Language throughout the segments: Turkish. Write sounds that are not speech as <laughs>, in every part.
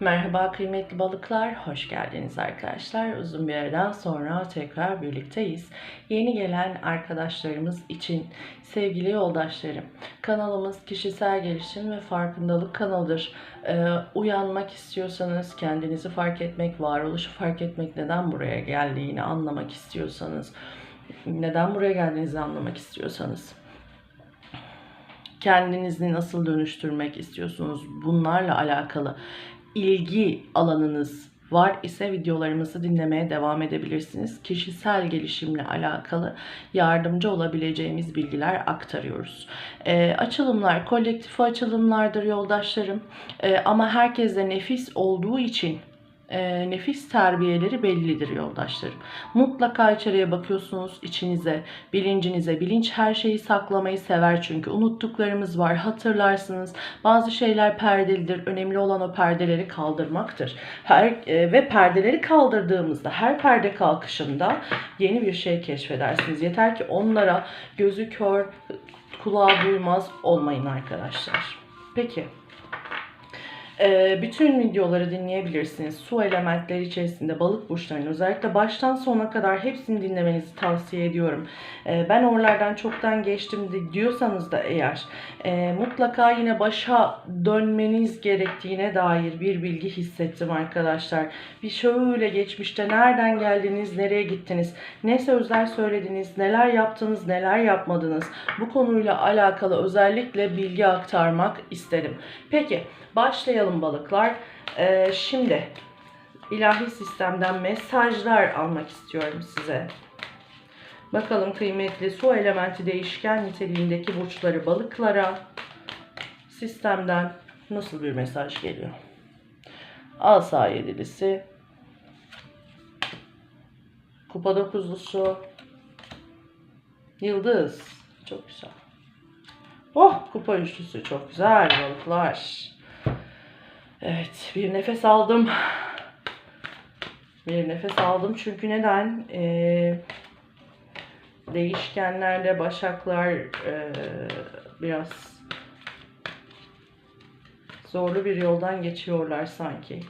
Merhaba kıymetli balıklar, hoş geldiniz arkadaşlar. Uzun bir aradan sonra tekrar birlikteyiz. Yeni gelen arkadaşlarımız için sevgili yoldaşlarım, kanalımız kişisel gelişim ve farkındalık kanalıdır. Ee, uyanmak istiyorsanız, kendinizi fark etmek, varoluşu fark etmek, neden buraya geldiğini anlamak istiyorsanız, neden buraya geldiğinizi anlamak istiyorsanız, kendinizi nasıl dönüştürmek istiyorsunuz bunlarla alakalı ilgi alanınız var ise videolarımızı dinlemeye devam edebilirsiniz. Kişisel gelişimle alakalı yardımcı olabileceğimiz bilgiler aktarıyoruz. Ee, açılımlar kolektif açılımlardır yoldaşlarım. Ee, ama herkeste nefis olduğu için e, nefis terbiyeleri bellidir yoldaşlarım. Mutlaka içeriye bakıyorsunuz içinize, bilincinize. Bilinç her şeyi saklamayı sever çünkü. Unuttuklarımız var, hatırlarsınız. Bazı şeyler perdelidir. Önemli olan o perdeleri kaldırmaktır. Her e, ve perdeleri kaldırdığımızda, her perde kalkışında yeni bir şey keşfedersiniz. Yeter ki onlara gözü kör, kulağı duymaz olmayın arkadaşlar. Peki. Ee, bütün videoları dinleyebilirsiniz. Su elementleri içerisinde balık burçlarının özellikle baştan sona kadar hepsini dinlemenizi tavsiye ediyorum. Ee, ben oralardan çoktan geçtim diyorsanız da eğer e, mutlaka yine başa dönmeniz gerektiğine dair bir bilgi hissettim arkadaşlar. Bir şöyle geçmişte nereden geldiniz, nereye gittiniz, ne sözler söylediniz, neler yaptınız, neler yapmadınız. Bu konuyla alakalı özellikle bilgi aktarmak isterim. Peki başlayalım balıklar. Ee, şimdi ilahi sistemden mesajlar almak istiyorum size. Bakalım kıymetli su elementi değişken niteliğindeki burçları balıklara sistemden nasıl bir mesaj geliyor? Asa yedilisi, kupa dokuzlusu, yıldız, çok güzel. Oh kupa üçlüsü çok güzel balıklar. Evet bir nefes aldım. Bir nefes aldım çünkü neden? Ee, değişkenlerle başaklar e, biraz zorlu bir yoldan geçiyorlar sanki.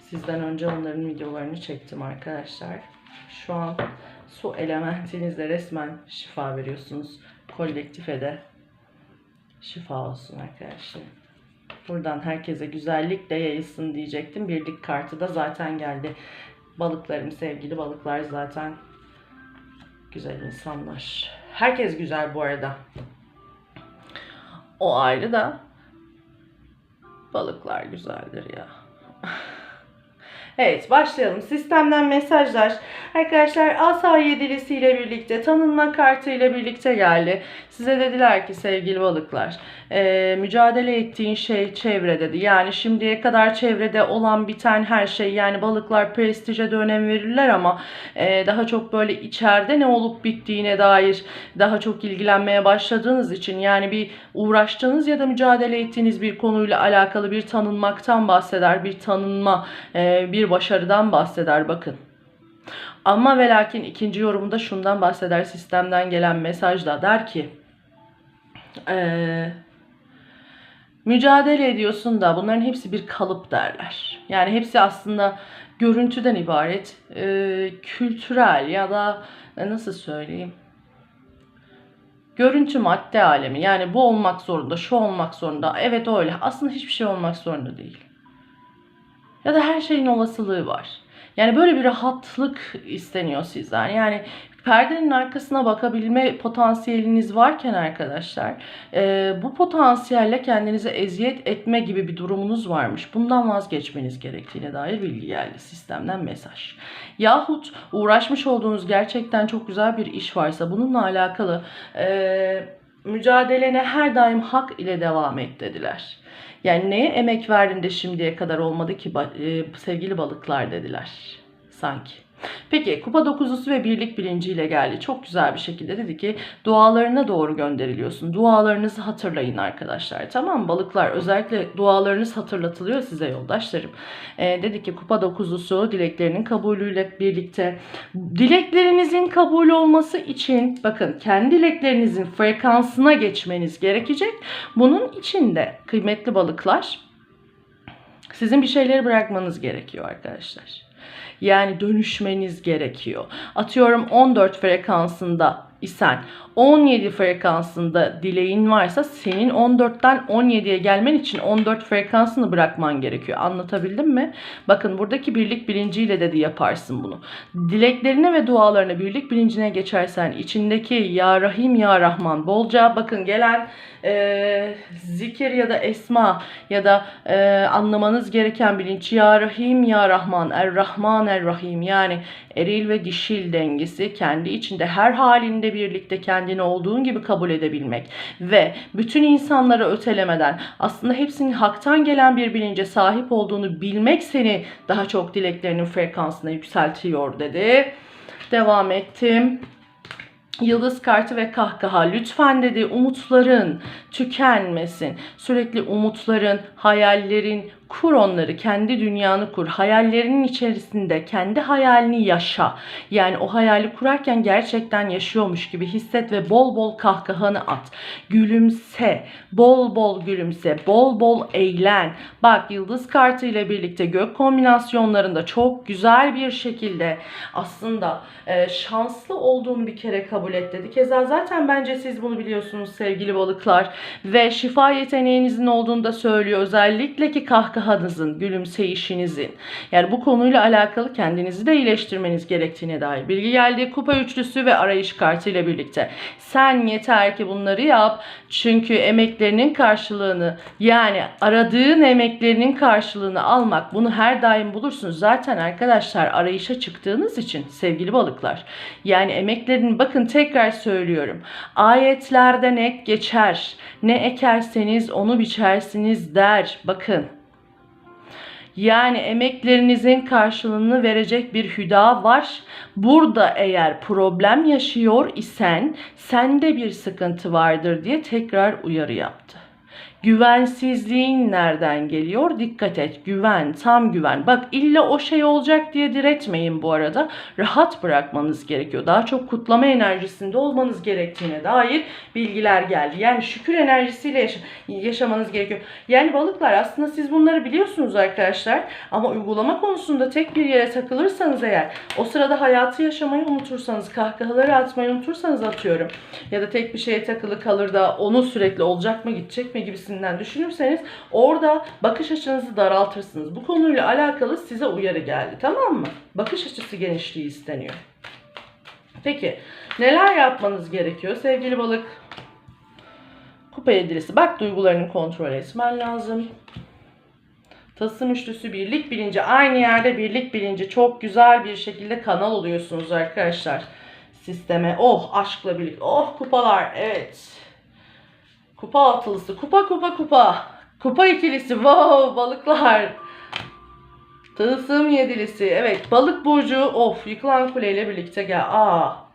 Sizden önce onların videolarını çektim arkadaşlar. Şu an su elementinizle resmen şifa veriyorsunuz. Kolektife de şifa olsun arkadaşlar. Buradan herkese güzellikle yayılsın diyecektim. Birlik kartı da zaten geldi. Balıklarım sevgili balıklar zaten güzel insanlar. Herkes güzel bu arada. O ayrı da balıklar güzeldir ya. <laughs> Evet başlayalım. Sistemden mesajlar. Arkadaşlar asa yedilisiyle birlikte tanınma kartıyla birlikte geldi. Size dediler ki sevgili balıklar e, mücadele ettiğin şey çevre dedi. Yani şimdiye kadar çevrede olan biten her şey yani balıklar prestije de önem verirler ama e, daha çok böyle içeride ne olup bittiğine dair daha çok ilgilenmeye başladığınız için yani bir uğraştığınız ya da mücadele ettiğiniz bir konuyla alakalı bir tanınmaktan bahseder. Bir tanınma, e, bir başarıdan bahseder bakın. Ama ve lakin ikinci yorumda şundan bahseder sistemden gelen mesajda der ki eee mücadele ediyorsun da bunların hepsi bir kalıp derler. Yani hepsi aslında görüntüden ibaret, e, kültürel ya da e, nasıl söyleyeyim? Görüntü madde alemi. Yani bu olmak zorunda, şu olmak zorunda. Evet öyle. Aslında hiçbir şey olmak zorunda değil. Ya da her şeyin olasılığı var. Yani böyle bir rahatlık isteniyor sizden. Yani perdenin arkasına bakabilme potansiyeliniz varken arkadaşlar e, bu potansiyelle kendinize eziyet etme gibi bir durumunuz varmış. Bundan vazgeçmeniz gerektiğine dair bilgi geldi sistemden mesaj. Yahut uğraşmış olduğunuz gerçekten çok güzel bir iş varsa bununla alakalı e, mücadelene her daim hak ile devam et dediler. Yani neye emek verdin de şimdiye kadar olmadı ki e, sevgili balıklar dediler sanki. Peki kupa dokuzlusu ve birlik bilinciyle geldi. Çok güzel bir şekilde dedi ki dualarına doğru gönderiliyorsun. Dualarınızı hatırlayın arkadaşlar. Tamam? Balıklar özellikle dualarınız hatırlatılıyor size yoldaşlarım. Ee, dedi ki kupa dokuzlusu dileklerinin kabulüyle birlikte dileklerinizin kabul olması için bakın kendi dileklerinizin frekansına geçmeniz gerekecek. Bunun için de kıymetli balıklar Sizin bir şeyleri bırakmanız gerekiyor arkadaşlar. Yani dönüşmeniz gerekiyor. Atıyorum 14 frekansında isen 17 frekansında dileğin varsa senin 14'ten 17'ye gelmen için 14 frekansını bırakman gerekiyor. Anlatabildim mi? Bakın buradaki birlik bilinciyle de, de yaparsın bunu. Dileklerine ve dualarına birlik bilincine geçersen içindeki Ya Rahim Ya Rahman bolca bakın gelen e, zikir ya da esma ya da e, anlamanız gereken bilinç Ya Rahim Ya Rahman Er Rahman Er Rahim yani eril ve dişil dengesi kendi içinde her halinde birlikte kendini olduğun gibi kabul edebilmek ve bütün insanları ötelemeden aslında hepsinin haktan gelen bir bilince sahip olduğunu bilmek seni daha çok dileklerinin frekansına yükseltiyor dedi. Devam ettim. Yıldız kartı ve kahkaha. Lütfen dedi umutların tükenmesin. Sürekli umutların, hayallerin, kur onları. Kendi dünyanı kur. Hayallerinin içerisinde kendi hayalini yaşa. Yani o hayali kurarken gerçekten yaşıyormuş gibi hisset ve bol bol kahkahanı at. Gülümse. Bol bol gülümse. Bol bol eğlen. Bak yıldız kartı ile birlikte gök kombinasyonlarında çok güzel bir şekilde aslında e, şanslı olduğunu bir kere kabul et dedi. Keza zaten bence siz bunu biliyorsunuz sevgili balıklar ve şifa yeteneğinizin olduğunu da söylüyor. Özellikle ki kahkahanızın, gülümseyişinizin. Yani bu konuyla alakalı kendinizi de iyileştirmeniz gerektiğine dair bilgi geldi. Kupa üçlüsü ve arayış kartı ile birlikte. Sen yeter ki bunları yap. Çünkü emeklerinin karşılığını yani aradığın emeklerinin karşılığını almak bunu her daim bulursunuz. Zaten arkadaşlar arayışa çıktığınız için sevgili balıklar. Yani emeklerin bakın tekrar söylüyorum. Ayetlerde net geçer. Ne ekerseniz onu biçersiniz der. Bakın. Yani emeklerinizin karşılığını verecek bir hüda var. Burada eğer problem yaşıyor isen sende bir sıkıntı vardır diye tekrar uyarı yaptı. Güvensizliğin nereden geliyor? Dikkat et. Güven, tam güven. Bak illa o şey olacak diye diretmeyin bu arada. Rahat bırakmanız gerekiyor. Daha çok kutlama enerjisinde olmanız gerektiğine dair bilgiler geldi. Yani şükür enerjisiyle yaşa- yaşamanız gerekiyor. Yani balıklar aslında siz bunları biliyorsunuz arkadaşlar. Ama uygulama konusunda tek bir yere takılırsanız eğer o sırada hayatı yaşamayı unutursanız, kahkahaları atmayı unutursanız atıyorum. Ya da tek bir şeye takılı kalır da onu sürekli olacak mı gidecek mi gibisinden düşünürseniz orada bakış açınızı daraltırsınız. Bu konuyla alakalı size uyarı geldi tamam mı? Bakış açısı genişliği isteniyor. Peki neler yapmanız gerekiyor sevgili balık? Kupa yedilisi. Bak duygularını kontrol etmen lazım. Tasım üçlüsü birlik bilinci. Aynı yerde birlik bilinci. Çok güzel bir şekilde kanal oluyorsunuz arkadaşlar. Sisteme. Oh aşkla birlik. Oh kupalar. Evet. Kupa altılısı. Kupa kupa kupa. Kupa ikilisi. Wow balıklar. Tılsım yedilisi. Evet balık burcu. Of yıkılan kuleyle birlikte gel. Aa.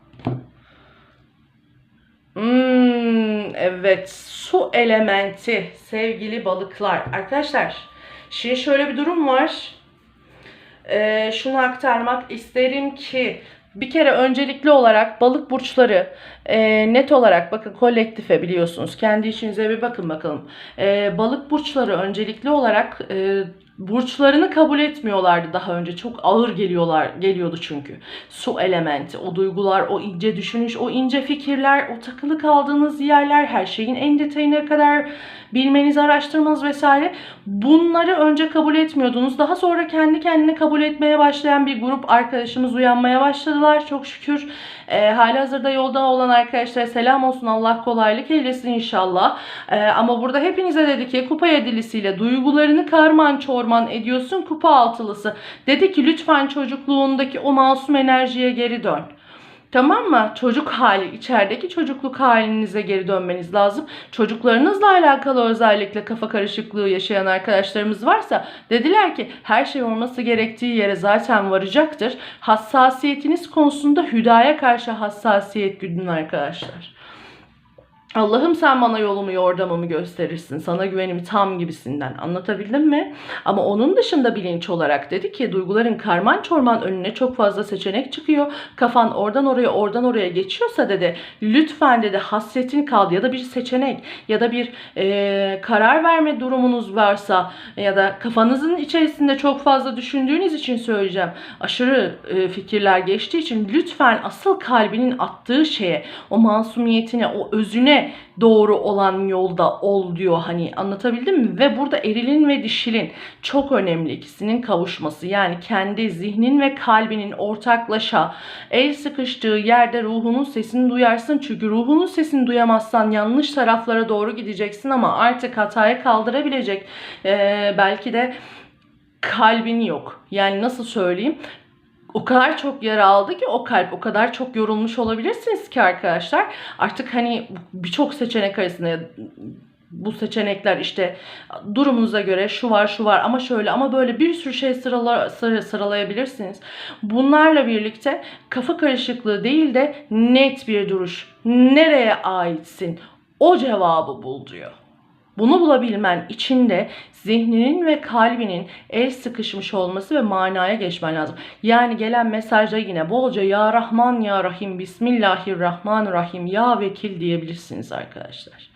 Hmm, evet su elementi sevgili balıklar. Arkadaşlar şimdi şöyle bir durum var. Ee, şunu aktarmak isterim ki bir kere öncelikli olarak balık burçları e, net olarak bakın kolektife biliyorsunuz kendi işinize bir bakın bakalım. E, balık burçları öncelikli olarak e, burçlarını kabul etmiyorlardı daha önce. Çok ağır geliyorlar geliyordu çünkü. Su elementi, o duygular, o ince düşünüş, o ince fikirler, o takılı kaldığınız yerler, her şeyin en detayına kadar bilmeniz, araştırmanız vesaire. Bunları önce kabul etmiyordunuz. Daha sonra kendi kendine kabul etmeye başlayan bir grup arkadaşımız uyanmaya başladılar. Çok şükür e, hali hazırda yolda olan arkadaşlara selam olsun. Allah kolaylık eylesin inşallah. E, ama burada hepinize dedi ki kupa yedilisiyle duygularını karman çorman ediyorsun kupa altılısı. Dedi ki lütfen çocukluğundaki o masum enerjiye geri dön. Tamam mı? Çocuk hali, içerideki çocukluk halinize geri dönmeniz lazım. Çocuklarınızla alakalı özellikle kafa karışıklığı yaşayan arkadaşlarımız varsa dediler ki her şey olması gerektiği yere zaten varacaktır. Hassasiyetiniz konusunda hüdaya karşı hassasiyet güdün arkadaşlar. Allah'ım sen bana yolumu yordamımı gösterirsin. Sana güvenim tam gibisinden. Anlatabildim mi? Ama onun dışında bilinç olarak dedi ki duyguların karman çorman önüne çok fazla seçenek çıkıyor. Kafan oradan oraya oradan oraya geçiyorsa dedi lütfen dedi hasretin kaldı ya da bir seçenek ya da bir e, karar verme durumunuz varsa ya da kafanızın içerisinde çok fazla düşündüğünüz için söyleyeceğim. Aşırı e, fikirler geçtiği için lütfen asıl kalbinin attığı şeye, o masumiyetine, o özüne doğru olan yolda ol diyor. Hani anlatabildim mi? Ve burada erilin ve dişilin çok önemli ikisinin kavuşması. Yani kendi zihnin ve kalbinin ortaklaşa el sıkıştığı yerde ruhunun sesini duyarsın. Çünkü ruhunun sesini duyamazsan yanlış taraflara doğru gideceksin ama artık hatayı kaldırabilecek ee, belki de kalbin yok. Yani nasıl söyleyeyim? O kadar çok yara aldı ki o kalp o kadar çok yorulmuş olabilirsiniz ki arkadaşlar. Artık hani birçok seçenek arasında bu seçenekler işte durumunuza göre şu var şu var ama şöyle ama böyle bir sürü şey sırala, sıra, sıralayabilirsiniz. Bunlarla birlikte kafa karışıklığı değil de net bir duruş. Nereye aitsin? O cevabı bul diyor. Bunu bulabilmen için de zihninin ve kalbinin el sıkışmış olması ve manaya geçmen lazım. Yani gelen mesajda yine bolca Ya Rahman Ya Rahim Bismillahirrahmanirrahim Ya Vekil diyebilirsiniz arkadaşlar.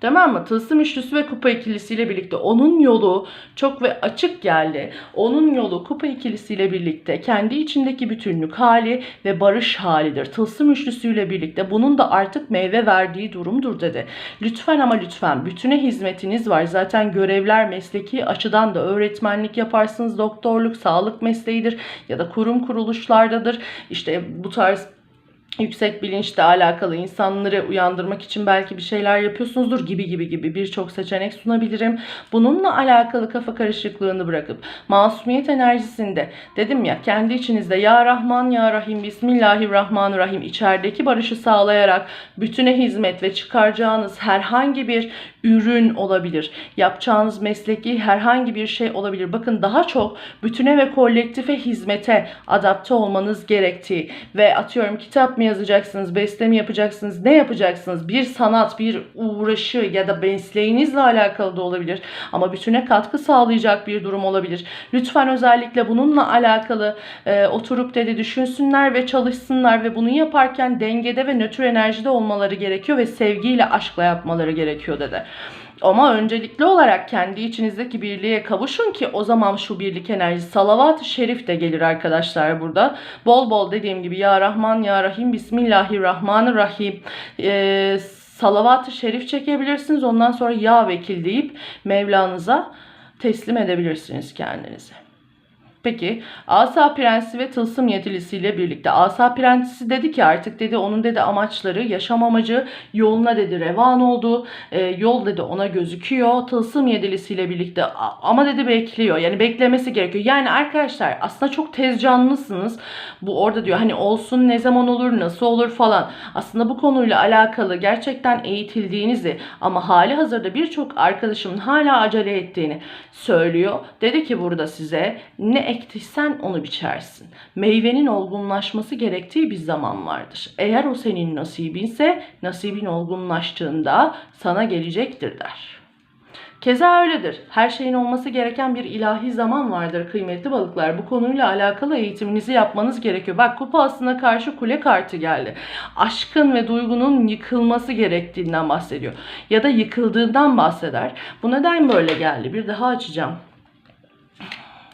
Tamam mı? Tılsım üçlüsü ve kupa ikilisiyle birlikte onun yolu çok ve açık geldi. Onun yolu kupa ikilisiyle birlikte kendi içindeki bütünlük hali ve barış halidir. Tılsım üçlüsüyle birlikte bunun da artık meyve verdiği durumdur dedi. Lütfen ama lütfen bütüne hizmetiniz var. Zaten görevler mesleki açıdan da öğretmenlik yaparsınız, doktorluk, sağlık mesleğidir ya da kurum kuruluşlardadır. İşte bu tarz yüksek bilinçle alakalı insanları uyandırmak için belki bir şeyler yapıyorsunuzdur gibi gibi gibi birçok seçenek sunabilirim. Bununla alakalı kafa karışıklığını bırakıp masumiyet enerjisinde dedim ya kendi içinizde ya Rahman ya Rahim Bismillahirrahmanirrahim içerideki barışı sağlayarak bütüne hizmet ve çıkaracağınız herhangi bir ürün olabilir. Yapacağınız mesleki herhangi bir şey olabilir. Bakın daha çok bütüne ve kolektife hizmete adapte olmanız gerektiği ve atıyorum kitap mı yazacaksınız, beste mi yapacaksınız, ne yapacaksınız? Bir sanat, bir uğraşı ya da mesleğinizle alakalı da olabilir. Ama bütüne katkı sağlayacak bir durum olabilir. Lütfen özellikle bununla alakalı e, oturup dedi düşünsünler ve çalışsınlar ve bunu yaparken dengede ve nötr enerjide olmaları gerekiyor ve sevgiyle, aşkla yapmaları gerekiyor dedi. Ama öncelikli olarak kendi içinizdeki birliğe kavuşun ki o zaman şu birlik enerjisi salavat-ı şerif de gelir arkadaşlar burada. Bol bol dediğim gibi Ya Rahman Ya Rahim Bismillahirrahmanirrahim. Ee, salavat-ı şerif çekebilirsiniz. Ondan sonra Ya Vekil deyip Mevlanıza teslim edebilirsiniz kendinizi. Peki Asa Prensi ve Tılsım Yetilisiyle birlikte Asa Prensi dedi ki artık dedi onun dedi amaçları yaşam amacı yoluna dedi revan oldu. E, yol dedi ona gözüküyor. Tılsım Yedilisiyle birlikte ama dedi bekliyor. Yani beklemesi gerekiyor. Yani arkadaşlar aslında çok tez canlısınız. Bu orada diyor hani olsun ne zaman olur nasıl olur falan. Aslında bu konuyla alakalı gerçekten eğitildiğinizi ama hali hazırda birçok arkadaşımın hala acele ettiğini söylüyor. Dedi ki burada size ne ektiysen onu biçersin. Meyvenin olgunlaşması gerektiği bir zaman vardır. Eğer o senin nasibinse nasibin olgunlaştığında sana gelecektir der. Keza öyledir. Her şeyin olması gereken bir ilahi zaman vardır kıymetli balıklar. Bu konuyla alakalı eğitiminizi yapmanız gerekiyor. Bak kupa aslına karşı kule kartı geldi. Aşkın ve duygunun yıkılması gerektiğinden bahsediyor. Ya da yıkıldığından bahseder. Bu neden böyle geldi? Bir daha açacağım.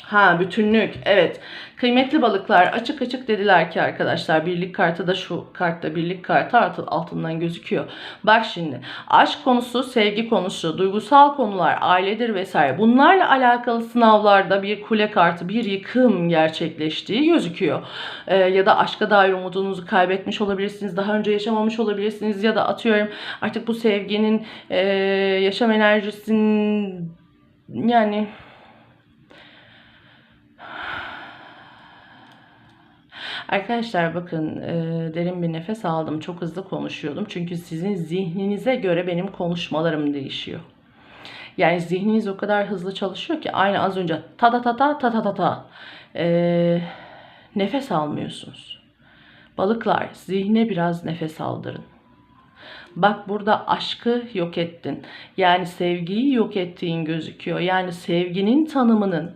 Ha bütünlük. Evet. Kıymetli balıklar açık açık dediler ki arkadaşlar birlik kartı da şu kartta birlik kartı altından gözüküyor. Bak şimdi aşk konusu, sevgi konusu, duygusal konular, ailedir vesaire. Bunlarla alakalı sınavlarda bir kule kartı, bir yıkım gerçekleştiği gözüküyor. Ee, ya da aşka dair umudunuzu kaybetmiş olabilirsiniz. Daha önce yaşamamış olabilirsiniz ya da atıyorum artık bu sevginin e, yaşam enerjisinin yani Arkadaşlar bakın e, derin bir nefes aldım. Çok hızlı konuşuyordum. Çünkü sizin zihninize göre benim konuşmalarım değişiyor. Yani zihniniz o kadar hızlı çalışıyor ki aynı az önce ta ta ta ta ta ta ta ta e, nefes almıyorsunuz. Balıklar zihne biraz nefes aldırın. Bak burada aşkı yok ettin. Yani sevgiyi yok ettiğin gözüküyor. Yani sevginin tanımının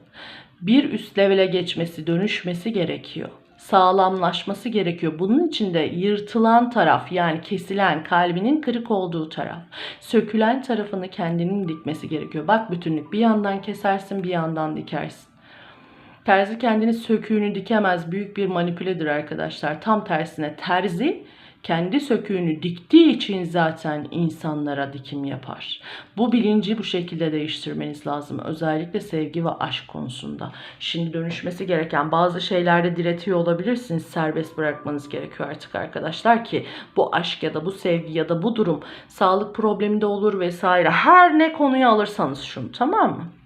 bir üst levele geçmesi, dönüşmesi gerekiyor. Sağlamlaşması gerekiyor. Bunun için de yırtılan taraf yani kesilen, kalbinin kırık olduğu taraf, sökülen tarafını kendinin dikmesi gerekiyor. Bak bütünlük bir yandan kesersin bir yandan dikersin. Terzi kendini söküğünü dikemez. Büyük bir manipüledir arkadaşlar. Tam tersine terzi kendi söküğünü diktiği için zaten insanlara dikim yapar. Bu bilinci bu şekilde değiştirmeniz lazım. Özellikle sevgi ve aşk konusunda. Şimdi dönüşmesi gereken bazı şeylerde diretiyor olabilirsiniz. Serbest bırakmanız gerekiyor artık arkadaşlar ki bu aşk ya da bu sevgi ya da bu durum sağlık probleminde olur vesaire. Her ne konuyu alırsanız şunu tamam mı?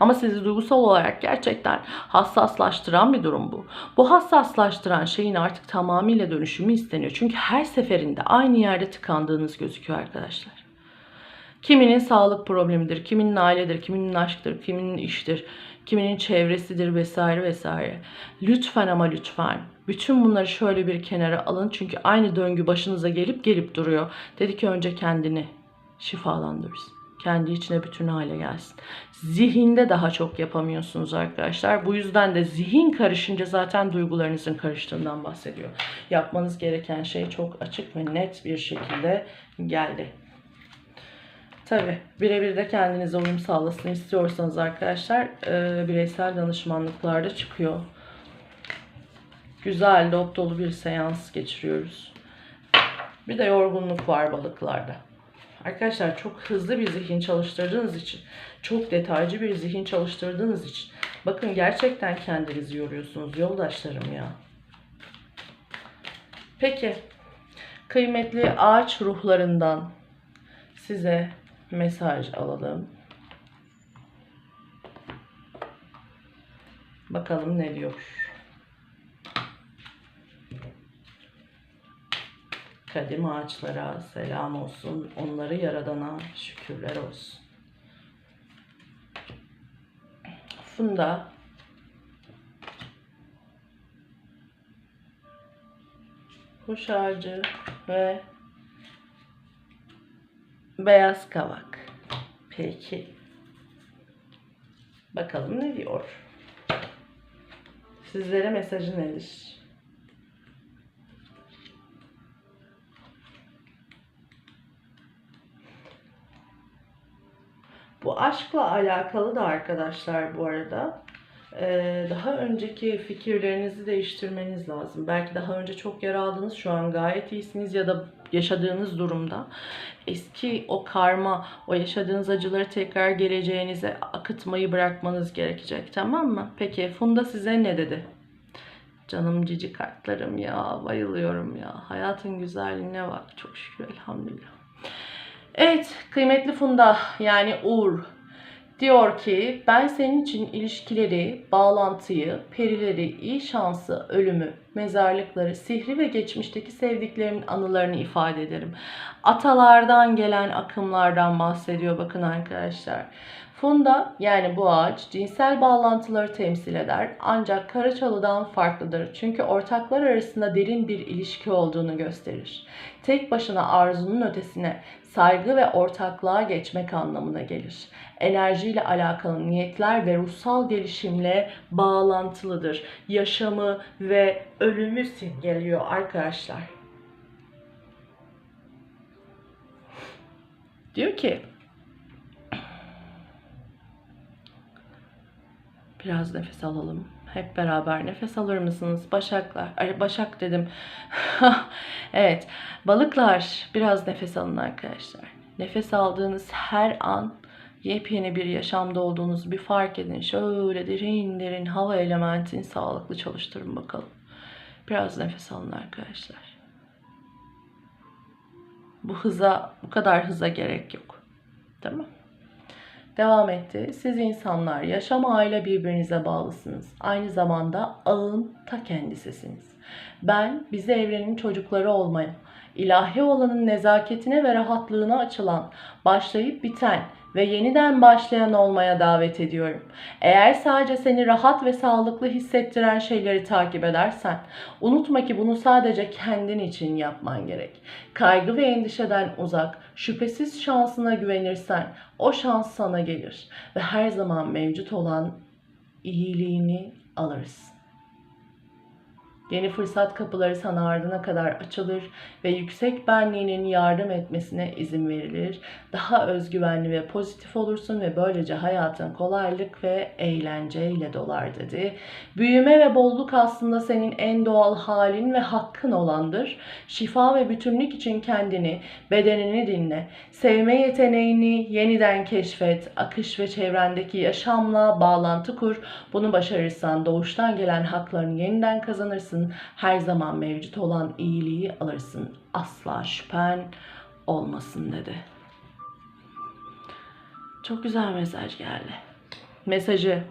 Ama sizi duygusal olarak gerçekten hassaslaştıran bir durum bu. Bu hassaslaştıran şeyin artık tamamıyla dönüşümü isteniyor. Çünkü her seferinde aynı yerde tıkandığınız gözüküyor arkadaşlar. Kiminin sağlık problemidir, kiminin ailedir, kiminin aşktır, kiminin iştir, kiminin çevresidir vesaire vesaire. Lütfen ama lütfen bütün bunları şöyle bir kenara alın çünkü aynı döngü başınıza gelip gelip duruyor. Dedi ki önce kendini şifalandırsın kendi içine bütün hale gelsin. Zihinde daha çok yapamıyorsunuz arkadaşlar. Bu yüzden de zihin karışınca zaten duygularınızın karıştığından bahsediyor. Yapmanız gereken şey çok açık ve net bir şekilde geldi. Tabi birebir de kendinize uyum sağlasın istiyorsanız arkadaşlar e, bireysel danışmanlıklarda çıkıyor. Güzel dop dolu bir seans geçiriyoruz. Bir de yorgunluk var balıklarda. Arkadaşlar çok hızlı bir zihin çalıştırdığınız için, çok detaycı bir zihin çalıştırdığınız için bakın gerçekten kendinizi yoruyorsunuz yoldaşlarım ya. Peki kıymetli ağaç ruhlarından size mesaj alalım. Bakalım ne diyor. Kadim ağaçlara selam olsun. Onları yaradana şükürler olsun. Funda kuş ağacı ve beyaz kavak. Peki. Bakalım ne diyor? Sizlere mesajı nedir? Bu aşkla alakalı da arkadaşlar bu arada ee, daha önceki fikirlerinizi değiştirmeniz lazım. Belki daha önce çok yer aldınız, şu an gayet iyisiniz ya da yaşadığınız durumda eski o karma, o yaşadığınız acıları tekrar geleceğinize akıtmayı bırakmanız gerekecek. Tamam mı? Peki Funda size ne dedi? Canım cici kartlarım ya, bayılıyorum ya. Hayatın güzelliğine bak. Çok şükür elhamdülillah. Evet kıymetli Funda yani Uğur diyor ki ben senin için ilişkileri, bağlantıyı, perileri, iyi şansı, ölümü, mezarlıkları, sihri ve geçmişteki sevdiklerimin anılarını ifade ederim. Atalardan gelen akımlardan bahsediyor bakın arkadaşlar. Funda yani bu ağaç cinsel bağlantıları temsil eder ancak Karaçalı'dan farklıdır. Çünkü ortaklar arasında derin bir ilişki olduğunu gösterir. Tek başına arzunun ötesine saygı ve ortaklığa geçmek anlamına gelir. Enerjiyle alakalı niyetler ve ruhsal gelişimle bağlantılıdır. Yaşamı ve ölümü simgeliyor arkadaşlar. Diyor ki <clears throat> Biraz nefes alalım. Hep beraber nefes alır mısınız? Başaklar. Ay başak dedim. <laughs> evet. Balıklar biraz nefes alın arkadaşlar. Nefes aldığınız her an yepyeni bir yaşamda olduğunuzu bir fark edin. Şöyle derin derin hava elementini sağlıklı çalıştırın bakalım. Biraz nefes alın arkadaşlar. Bu hıza, bu kadar hıza gerek yok. Tamam Devam etti. Siz insanlar yaşam aile birbirinize bağlısınız. Aynı zamanda ağın ta kendisisiniz. Ben bizi evrenin çocukları olmaya, ilahi olanın nezaketine ve rahatlığına açılan, başlayıp biten ve yeniden başlayan olmaya davet ediyorum. Eğer sadece seni rahat ve sağlıklı hissettiren şeyleri takip edersen, unutma ki bunu sadece kendin için yapman gerek. Kaygı ve endişeden uzak, şüphesiz şansına güvenirsen o şans sana gelir ve her zaman mevcut olan iyiliğini alırsın. Yeni fırsat kapıları sana ardına kadar açılır ve yüksek benliğinin yardım etmesine izin verilir. Daha özgüvenli ve pozitif olursun ve böylece hayatın kolaylık ve eğlenceyle dolar dedi. Büyüme ve bolluk aslında senin en doğal halin ve hakkın olandır. Şifa ve bütünlük için kendini, bedenini dinle. Sevme yeteneğini yeniden keşfet. Akış ve çevrendeki yaşamla bağlantı kur. Bunu başarırsan doğuştan gelen haklarını yeniden kazanırsın her zaman mevcut olan iyiliği alırsın. Asla şüphen olmasın dedi. Çok güzel mesaj geldi. Mesajı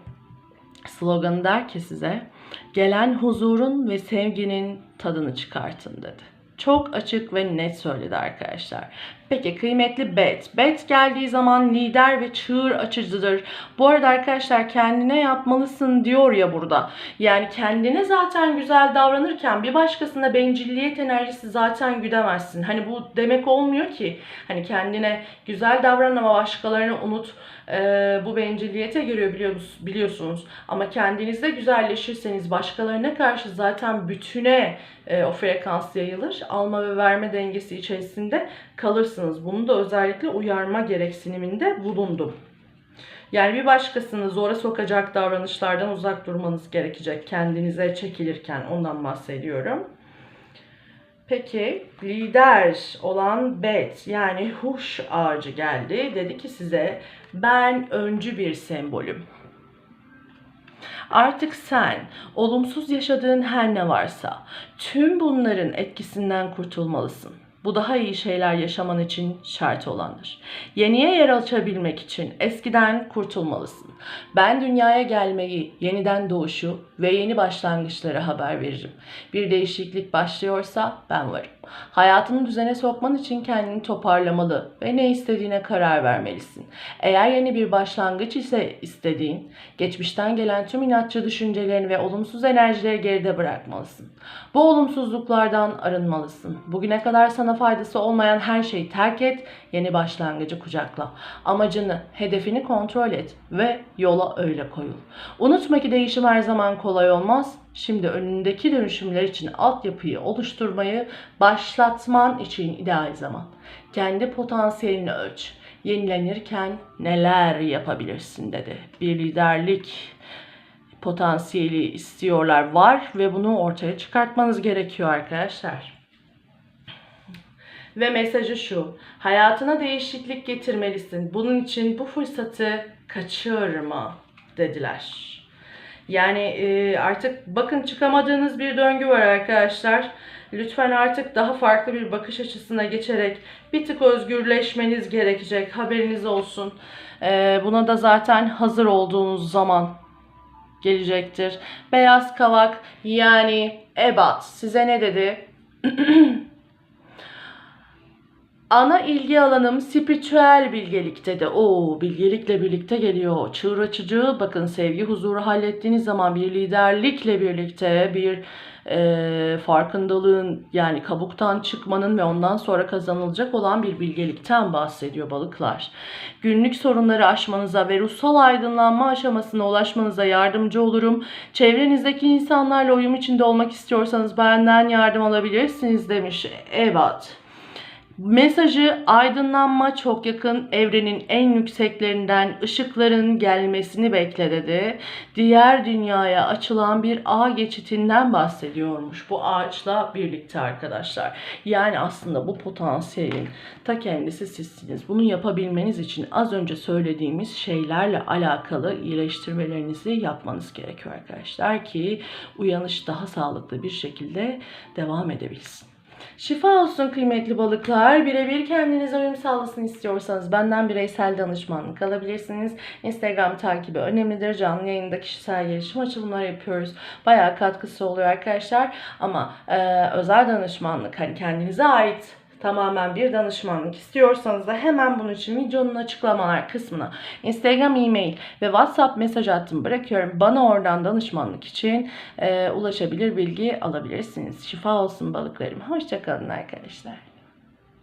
sloganı der ki size gelen huzurun ve sevginin tadını çıkartın dedi. Çok açık ve net söyledi arkadaşlar. Peki kıymetli Bet. Bet geldiği zaman lider ve çığır açıcıdır. Bu arada arkadaşlar kendine yapmalısın diyor ya burada. Yani kendine zaten güzel davranırken bir başkasına bencilliyet enerjisi zaten güdemezsin. Hani bu demek olmuyor ki. Hani kendine güzel davran ama başkalarını unut. Ee, bu bencilliyete giriyor biliyorsunuz. Ama kendinizde güzelleşirseniz başkalarına karşı zaten bütüne e, o frekans yayılır. Alma ve verme dengesi içerisinde kalırsınız. Bunu da özellikle uyarma gereksiniminde bulundum. Yani bir başkasını zora sokacak davranışlardan uzak durmanız gerekecek kendinize çekilirken ondan bahsediyorum. Peki lider olan Bet yani huş ağacı geldi. Dedi ki size ben öncü bir sembolüm. Artık sen olumsuz yaşadığın her ne varsa tüm bunların etkisinden kurtulmalısın. Bu daha iyi şeyler yaşaman için şart olandır. Yeniye yer açabilmek için eskiden kurtulmalısın. Ben dünyaya gelmeyi, yeniden doğuşu ve yeni başlangıçları haber veririm. Bir değişiklik başlıyorsa ben varım. Hayatını düzene sokman için kendini toparlamalı ve ne istediğine karar vermelisin. Eğer yeni bir başlangıç ise istediğin, geçmişten gelen tüm inatçı düşüncelerini ve olumsuz enerjileri geride bırakmalısın. Bu olumsuzluklardan arınmalısın. Bugüne kadar sana faydası olmayan her şeyi terk et, yeni başlangıcı kucakla. Amacını, hedefini kontrol et ve yola öyle koyul. Unutma ki değişim her zaman kolay olmaz. Şimdi önündeki dönüşümler için altyapıyı oluşturmayı başlatman için ideal zaman. Kendi potansiyelini ölç. Yenilenirken neler yapabilirsin dedi. Bir liderlik potansiyeli istiyorlar var ve bunu ortaya çıkartmanız gerekiyor arkadaşlar. Ve mesajı şu. Hayatına değişiklik getirmelisin. Bunun için bu fırsatı kaçırma dediler. Yani e, artık bakın çıkamadığınız bir döngü var arkadaşlar. Lütfen artık daha farklı bir bakış açısına geçerek bir tık özgürleşmeniz gerekecek. Haberiniz olsun. E, buna da zaten hazır olduğunuz zaman gelecektir. Beyaz kavak yani ebat size ne dedi? <clears throat> Ana ilgi alanım spiritüel bilgelik dedi. Oo bilgelikle birlikte geliyor. Çığır açıcı bakın sevgi huzuru hallettiğiniz zaman bir liderlikle birlikte bir e, farkındalığın yani kabuktan çıkmanın ve ondan sonra kazanılacak olan bir bilgelikten bahsediyor balıklar. Günlük sorunları aşmanıza ve ruhsal aydınlanma aşamasına ulaşmanıza yardımcı olurum. Çevrenizdeki insanlarla uyum içinde olmak istiyorsanız benden yardım alabilirsiniz demiş. Evet. Mesajı aydınlanma çok yakın evrenin en yükseklerinden ışıkların gelmesini bekle dedi. Diğer dünyaya açılan bir ağ geçitinden bahsediyormuş bu ağaçla birlikte arkadaşlar. Yani aslında bu potansiyelin ta kendisi sizsiniz. Bunu yapabilmeniz için az önce söylediğimiz şeylerle alakalı iyileştirmelerinizi yapmanız gerekiyor arkadaşlar ki uyanış daha sağlıklı bir şekilde devam edebilsin. Şifa olsun kıymetli balıklar. Birebir kendinize uyum sağlasın istiyorsanız benden bireysel danışmanlık alabilirsiniz. Instagram takibi önemlidir. Canlı yayında kişisel gelişim açılımları yapıyoruz. Bayağı katkısı oluyor arkadaşlar. Ama e, özel danışmanlık hani kendinize ait tamamen bir danışmanlık istiyorsanız da hemen bunun için videonun açıklamalar kısmına Instagram, e-mail ve WhatsApp mesaj hattımı bırakıyorum. Bana oradan danışmanlık için e, ulaşabilir, bilgi alabilirsiniz. Şifa olsun balıklarım. Hoşçakalın arkadaşlar.